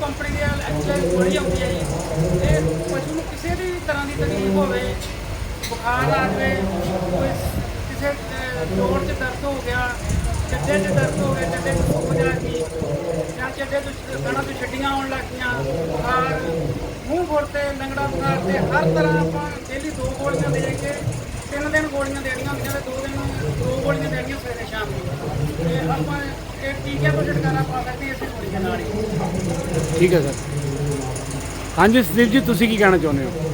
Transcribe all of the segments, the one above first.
Company ਦੇ actually ਬੜੀ ਆਉਂਦੀ ਹੈ ਜੀ। ਇਹ ਪਸ਼ੂ ਨੂੰ ਕਿਸੇ ਵੀ ਤਰ੍ਹਾਂ ਦੀ ਤਕਲੀਫ ਹੋਵੇ, ਬੁਖਾਰ ਆ ਜਾਵੇ, ਕੋਈ ਕਿਸੇ ਜੋੜ 'ਚ ਦਰਦ ਹੋ ਗਿਆ ਚੱਡੇ 'ਚ ਦਰਦ ਹੋ ਗਿਆ ਚੱਡੇ 'ਚ ਸੁੱਕ ਜਾ ਗਈ। ਜਾਂ ਚੱਡੇ ਤੋਂ ਸਣਾ ਤੋਂ ਛੱਡੀਆਂ ਆਉਣ ਲੱਗ ਬੁਖਾਰ, ਮੂੰਹ ਫੁੱਲ ਲੰਗੜਾ ਬੁਖਾਰ ਤੇ, ਹਰ ਤਰ੍ਹਾਂ ਆਪਾਂ ਡੇਲੀ ਦੋ ਗੋਲੀਆਂ ਦੇ ਕੇ ਤਿੰਨ ਦਿਨ ਗੋਲੀਆਂ ਦੇਣੀਆਂ ਹੁੰਦੀਆਂ ਤੇ ਦੋ ਦਿਨ ਦੋ ਗੋਲੀਆਂ ਦੇਣੀਆਂ ਸਵੇਰੇ ਸ਼ਾਮ ਨੂੰ। ਤੇ ਆਪਾਂ ਇਹ ਟੀਕੇ ਤੋਂ ਛੁਟਕਾਰਾ ਪਾ ਸਕਦੇ ਹਾਂ ਇਸੇ ਗੋਲੀਆਂ ਨਾਲ ਹੀ। ਠੀਕ ਹੈ ਸਰ। ਹਾਂਜੀ ਸੰਦੀਪ ਜੀ, ਤੁਸੀਂ ਕੀ ਕਹਿਣਾ ਚਾਹੁੰਦੇ ਹੋ?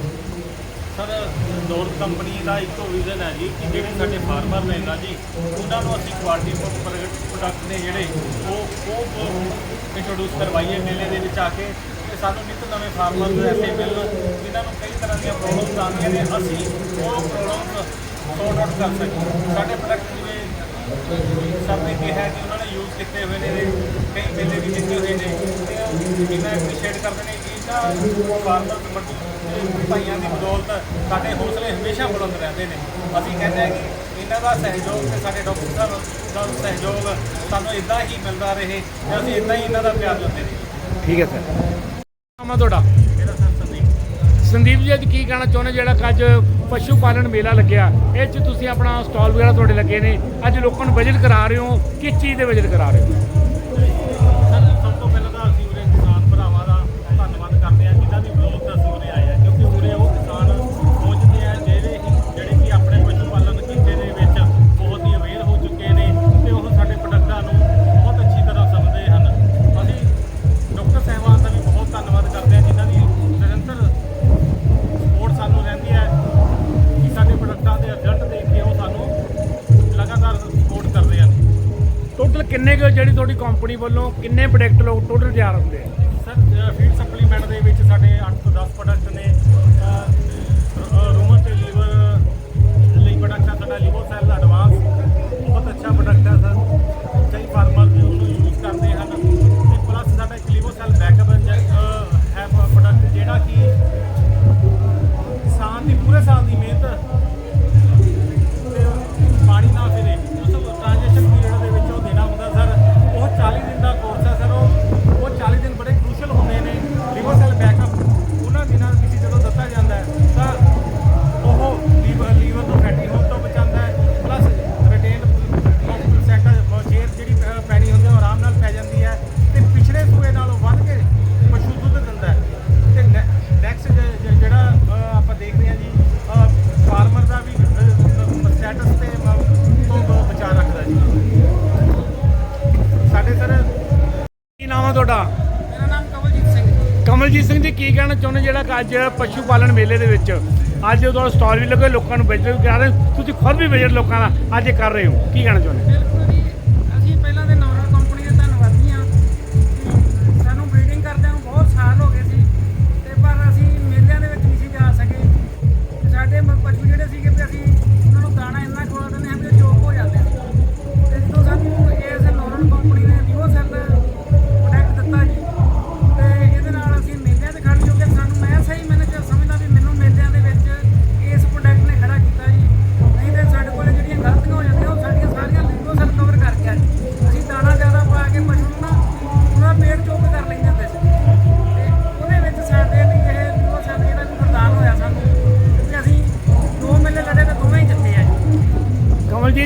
ਦੌਰ ਕੰਪਨੀ ਦਾ ਇੱਕੋ ਵਿਜ਼ਨ ਹੈ ਜੀ ਕਿ ਜਿਹੜੇ ਸਾਡੇ ਫਾਰਮਰ ਨੇ ਨਾ ਜੀ, ਉਹਨਾਂ ਨੂੰ ਅਸੀਂ ਕੁਆਲਿਟੀ ਪ੍ਰੋਡਕਟ ਨੇ ਜਿਹੜੇ, ਉਹ ਉਹ ਇੰਟਰੋਡਿਊਸ ਕਰਵਾਈਏ ਮੇਲੇ ਦੇ ਵਿੱਚ ਆ ਕੇ ਤੇ ਸਾਨੂੰ ਨਿਤ ਨਵੇਂ ਫਾਰਮਰ ਐਸੇ ਮਿਲਣ ਜਿਨ੍ਹਾਂ ਨੂੰ ਕਈ ਤਰ੍ਹਾਂ ਦੀਆਂ ਪ੍ਰੋਬਲਮਸ ਆਉਂਦੀਆਂ ਨੇ, ਅਸੀਂ ਉਹ ਪ੍ਰੋਬਲਮਸ ਸੌਟ ਆਊਟ ਕਰ ਸਕੀਏ। ਸਾਡੇ ਪ੍ਰੋਡਕਟ ਜਿਵੇਂ ਸਭ ਨੇ ਕਿਹਾ ਕਿ ਉਹਨਾਂ ਨੇ ਯੂਜ਼ ਕੀਤੇ ਹੋਏ ਨੇ ਕਈ ਮੇਲੇ ਵੀ ਜਿੱਤੇ ਹੋਏ ਨੇ। ਤੇ ਇਹਨਾਂ ਐਪਰੀਸ਼ੀਏਟ ਕਰਦੇ ਨੇ ਕਿ ਇਹਨਾਂ ਫਾਰਮਰ ਵੱਡੀ ਭਾਈਆਂ ਦੀ ਬਦੌਲਤ ਸਾਡੇ ਹੌਸਲੇ ਹਮੇਸ਼ਾ ਬੁਲੰਦ ਰਹਿੰਦੇ ਨੇ। ਅਸੀਂ ਕਹਿੰਦੇ ਹਾਂ ਕਿ ਇਹਨਾਂ ਦਾ ਸਹਿਯੋਗ ਤੇ ਸਾਡੇ ਡਾਕਟਰ ਸਾਹਿਬ ਦਾ ਸਹਿਯੋਗ ਸਾਨੂੰ ਇਦਾਂ ਹੀ ਮਿਲਦਾ ਰਹੇ ਤੇ ਅਸੀਂ ਇਦਾਂ ਹੀ ਇਹਨਾਂ ਦਾ ਪਿਆਰ ਲੈਂਦੇ ਰਹੀਏ। ਠੀਕ ਹੈ ਸਰ। ਹੈ ਤੁਹਾਡਾ? ਮੇਰਾ ਸਰ ਸੰਦੀਪ। ਸੰਦੀਪ ਜੀ ਅੱਜ ਕੀ ਕਹਿਣਾ ਚਾਹੁੰਦੇ ਜਿਹੜਾ ਅੱਜ ਪਸ਼ੂ ਪਾਲਣ ਮੇਲਾ ਲੱਗਿਆ। ਇਹ 'ਚ ਤੁਸੀਂ ਆਪਣਾ ਸਟਾਲ ਵਗੈਰਾ ਤੁਹਾਡੇ ਲੱਗੇ ਨੇ। ਅੱਜ ਲੋਕਾਂ ਨੂੰ ਵਿਜ਼ਿਟ ਕਰਾ ਰਹੇ ਹੋ। ਕਿਸ ਚੀਜ਼ ਦੇ ਵਿਜ਼ਿਟ ਕਰਾ ਰਹੇ ਹੋ? ਜਿਹੜੀ ਤੁਹਾਡੀ ਕੰਪਨੀ ਵੱਲੋਂ ਕਿੰਨੇ ਪ੍ਰੋਡਕਟ ਲੋਕ ਟੋਟਲ ਤਿਆਰ ਹੁੰਦੇ ਆ? ਸਰ ਫੀਡ ਸਪਲੀਮੈਂਟ ਦੇ ਵਿੱਚ ਸਾਡੇ 8 ਤੋਂ 10 ਪ੍ਰੋਡਕਟ ਨੇ। ਨਾਮ ਹੈ ਤੁਹਾਡਾ ਮੇਰਾ ਨਾਮ ਕਵਲਜੀਤ ਸਿੰਘ। ਕਮਲਜੀਤ ਸਿੰਘ ਜੀ ਕੀ ਕਹਿਣਾ ਚਾਹੁੰਦੇ ਜਿਹੜਾ ਅੱਜ ਪਸ਼ੂ ਪਾਲਣ ਮੇਲੇ ਦੇ ਵਿੱਚ ਅੱਜ ਤੁਹਾਡਾ ਸਟਾਲ ਵੀ ਲੱਗੇ ਲੋਕਾਂ ਨੂੰ ਵਿਜ਼ਿਟ ਕਰਾ ਰਹੇ। ਤੁਸੀਂ ਖੁਦ ਵੀ ਵਿਜ਼ਿਟ ਲੋਕਾਂ ਦਾ ਅੱਜ ਇਹ ਕਰ ਰਹੇ ਹੋ ਕੀ ਕਹਿਣਾ ਚਾਹੁੰਦੇ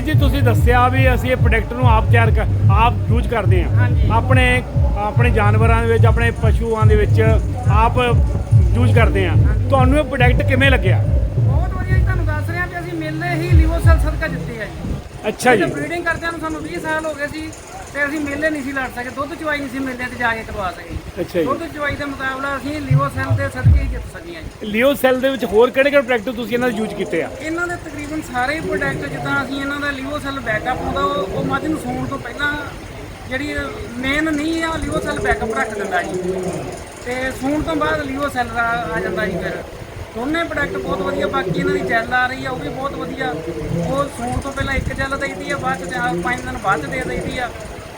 ਕਮਲਜੀਤ ਜੀ ਤੁਸੀਂ ਦੱਸਿਆ ਵੀ ਅਸੀਂ ਇਹ ਪ੍ਰੋਡਕਟ ਨੂੰ ਆਪ ਤਿਆਰ ਕਰ ਆਪ ਯੂਜ਼ ਕਰਦੇ ਹਾਂਜੀ। ਆਪਣੇ ਆਪਣੇ ਜਾਨਵਰਾਂ ਦੇ ਵਿੱਚ ਆਪਣੇ ਪਸ਼ੂਆਂ ਦੇ ਵਿੱਚ ਆਪ ਯੂਜ਼ ਕਰਦੇ ਹਾਂ। ਤੁਹਾਨੂੰ ਇਹ ਪ੍ਰੋਡਕਟ ਕਿਵੇਂ ਲੱਗਿਆ? ਬਹੁਤ ਵਧੀਆ ਜੀ ਤੁਹਾਨੂੰ ਦੱਸ ਰਿਹਾ ਵੀ ਅਸੀਂ ਮੇਲੇ ਹੀ ਲਿਵੋ ਸੈੱਲ ਸਦਕਾ ਜਿੱਤੇ ਆ ਜੀ। ਅੱਛਾ ਜੀ। ਬਰੀਡਿੰਗ ਕਰਦਿਆਂ ਨੂੰ ਸਾਨੂੰ 20 ਸਾਲ ਹੋ ਗਏ ਸੀ ਤੇ ਅਸੀਂ ਮੇਲੇ ਨਹੀਂ ਸੀ ਲੜ ਸਕੇ ਦੁੱਧ ਚਵਾਈ ਨਹੀਂ ਸੀ ਮੇਲਿਆਂ ਤੇ ਜਾ ਕੇ ਕਰਵਾ ਸਕੇ। ਅੱਛਾ ਜੀ। ਦੁੱਧ ਚਵਾਈ ਦੇ ਮੁਕਾਬਲਾ ਅਸੀਂ ਲਿਵੋ ਸੈੱਲ ਦੇ ਸਦਕੇ ਹੀ ਜਿੱਤ ਸਕੀਆਂ ਜੀ। ਲਿਓ ਸੈੱਲ ਦੇ ਵਿੱਚ ਹੋਰ ਕਿਹੜੇ ਕਿਹੜੇ ਪ੍ਰੋਡਕਟ ਤੁਸੀਂ ਇਹਨਾਂ ਦੇ ਯੂਜ਼ ਕੀਤੇ ਆ? ਇਹਨਾਂ ਦੇ ਤਕਰੀਬਨ ਸਾਰੇ ਪ੍ਰੋਡਕਟ ਜਿੱਦਾਂ ਅਸੀਂ ਇਹਨਾਂ ਦਾ ਲਿਵੋ ਸੈੱਲ ਬੈਕਅਪ ਹੁੰਦਾ ਉਹ ਉਹ ਮੱਝ ਨੂੰ ਸੌਣ ਤੋਂ ਪਹਿਲਾਂ ਜਿਹੜੀ ਮੇਨ ਨਹੀਂ ਆ ਲਿਵੋ ਸੈੱਲ ਬੈਕਅਪ ਰੱਖ ਦਿੰਦਾ ਜੀ। ਤੇ ਸੌਣ ਤੋਂ ਬਾਅਦ ਲਿਵੋ ਸੈੱਲ ਆ ਜਾਂਦਾ ਜੀ ਫਿਰ। ਦੋਨੇ ਪ੍ਰੋਡਕਟ ਬਹੁਤ ਵਧੀਆ ਬਾਕੀ ਇਹਨਾਂ ਦੀ ਜੈਲ ਆ ਰਹੀ ਆ ਉਹ ਵੀ ਬਹੁਤ ਵਧੀਆ। ਉਹ ਸੌਣ ਤੋਂ ਪਹਿਲਾਂ ਇੱਕ ਜੈਲ ਦੇਈਦੀ ਆ ਬਾਅਦ ਚ ਪੰਜ ਦਿਨ ਬਾਅਦ ਦੇ ਦੇਈਦੀ ਆ।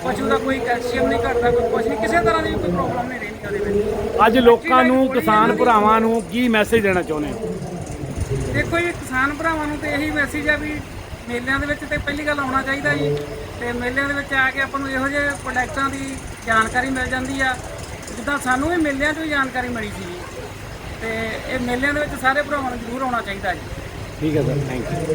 ਪਸ਼ੂ ਦਾ ਕੋਈ ਕੈਲਸ਼ੀਅਮ ਨਹੀਂ ਘਟਦਾ ਕੋਈ ਕੁਛ ਨਹੀਂ ਕਿਸੇ ਤਰ੍ਹਾਂ ਦੀ ਕੋਈ ਪ੍ਰੋਬਲਮ ਨਹੀਂ ਰਹਿੰਦੀ ਉਹਦੇ ਵਿੱਚ। ਅੱਜ ਲੋਕਾਂ ਨੂੰ ਕਿਸਾਨ ਭਰਾਵਾਂ ਨੂੰ ਕੀ ਮੈਸੇਜ ਦੇਣਾ ਚਾਹੁੰਦੇ ਹੋ? ਦੇਖੋ ਜੀ ਕਿਸਾਨ ਭਰਾਵਾਂ ਨੂੰ ਤੇ ਇਹੀ ਮੈਸੇਜ ਆ ਵੀ ਮੇਲਿਆਂ ਦੇ ਵਿੱਚ ਤੇ ਪਹਿਲੀ ਗੱਲ ਆਉਣਾ ਚਾਹੀਦਾ ਜੀ। ਤੇ ਮੇਲਿਆਂ ਦੇ ਵਿੱਚ ਆ ਕੇ ਆਪਾਂ ਨੂੰ ਇਹੋ ਜਿਹੇ ਪ੍ਰੋਡਕਟਾਂ ਦੀ ਜਾਣਕਾਰੀ ਮਿਲ ਜਾਂਦੀ ਆ। ਜਿੱਦਾਂ ਸਾਨੂੰ ਵੀ ਮੇਲਿਆਂ ਤੋਂ ਜਾਣਕਾਰੀ ਮਿਲੀ ਸੀ। ਤੇ ਇਹ ਮੇਲਿਆਂ ਦੇ ਵਿੱਚ ਸਾਰੇ ਭਰਾਵਾਂ ਨੂੰ ਜ਼ਰੂਰ ਆਉਣਾ ਚਾਹੀਦਾ ਜੀ। ਠੀਕ ਹੈ ਸਰ ਥੈਂਕ ਯੂ